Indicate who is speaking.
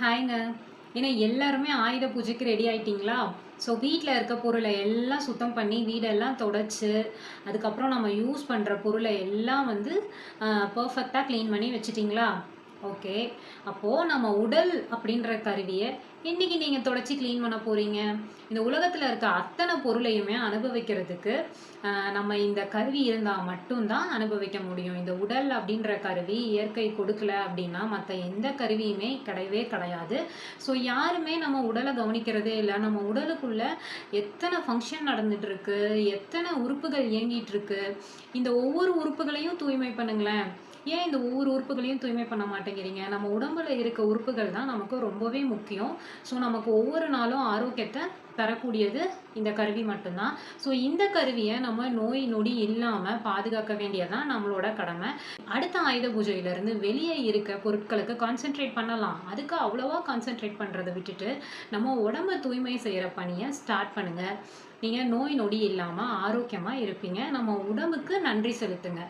Speaker 1: ஹாய்ங்க. ஏன்னா எல்லாருமே ஆயுத பூஜைக்கு ரெடி ஆயிட்டீங்களா? ஸோ வீட்டில் இருக்க பொருளை எல்லாம் சுத்தம் பண்ணி வீடெல்லாம் தொடச்சி அதுக்கப்புறம் நம்ம யூஸ் பண்ணுற பொருளை எல்லாம் வந்து பர்ஃபெக்டாக க்ளீன் பண்ணி வச்சுட்டிங்களா? ஓகே அப்போது நம்ம உடல் அப்படின்ற கருவியை இன்னைக்கு நீங்கள் தொடச்சி க்ளீன் பண்ண போகிறீங்க இந்த உலகத்தில் இருக்க அத்தனை பொருளையுமே அனுபவிக்கிறதுக்கு நம்ம இந்த கருவி இருந்தால் மட்டும்தான் அனுபவிக்க முடியும். இந்த உடல் அப்படின்ற கருவி இயற்கை கொடுக்கல அப்படின்னா மற்ற எந்த கருவியுமே கிடையவே கிடையாது. ஸோ யாருமே நம்ம உடலை கவனிக்கிறதே இல்லை. நம்ம உடலுக்குள்ளே எத்தனை ஃபங்க்ஷன் நடந்துட்டுருக்கு எத்தனை உறுப்புகள் இயங்கிகிட்ருக்கு இந்த ஒவ்வொரு உறுப்புகளையும் தூய்மை பண்ணுங்களேன். ஏன் இந்த ஒவ்வொரு உறுப்புகளையும் தூய்மை பண்ண மாட்டேங்கிறீங்க? நம்ம உடம்புல இருக்க உறுப்புகள் தான் நமக்கு ரொம்பவே முக்கியம். ஸோ நமக்கு ஒவ்வொரு நாளும் ஆரோக்கியத்தை தரக்கூடியது இந்த கருவி மட்டும்தான். ஸோ இந்த கருவியை நம்ம நோய் நொடி இல்லாமல் பாதுகாக்க வேண்டியதுதான் நம்மளோட கடமை. அடுத்த ஆயுத பூஜையிலேருந்து வெளியே இருக்க பொருட்களுக்கு கான்சென்ட்ரேட் பண்ணலாம். அதுக்கு அவ்வளோவா கான்சென்ட்ரேட் பண்ணுறதை விட்டுட்டு நம்ம உடம்ப தூய்மை செய்கிற பணியை ஸ்டார்ட் பண்ணுங்கள் நீங்கள் நோய் நொடி இல்லாமல் ஆரோக்கியமாக இருப்பீங்க. நம்ம உடம்புக்கு நன்றி செலுத்துங்க.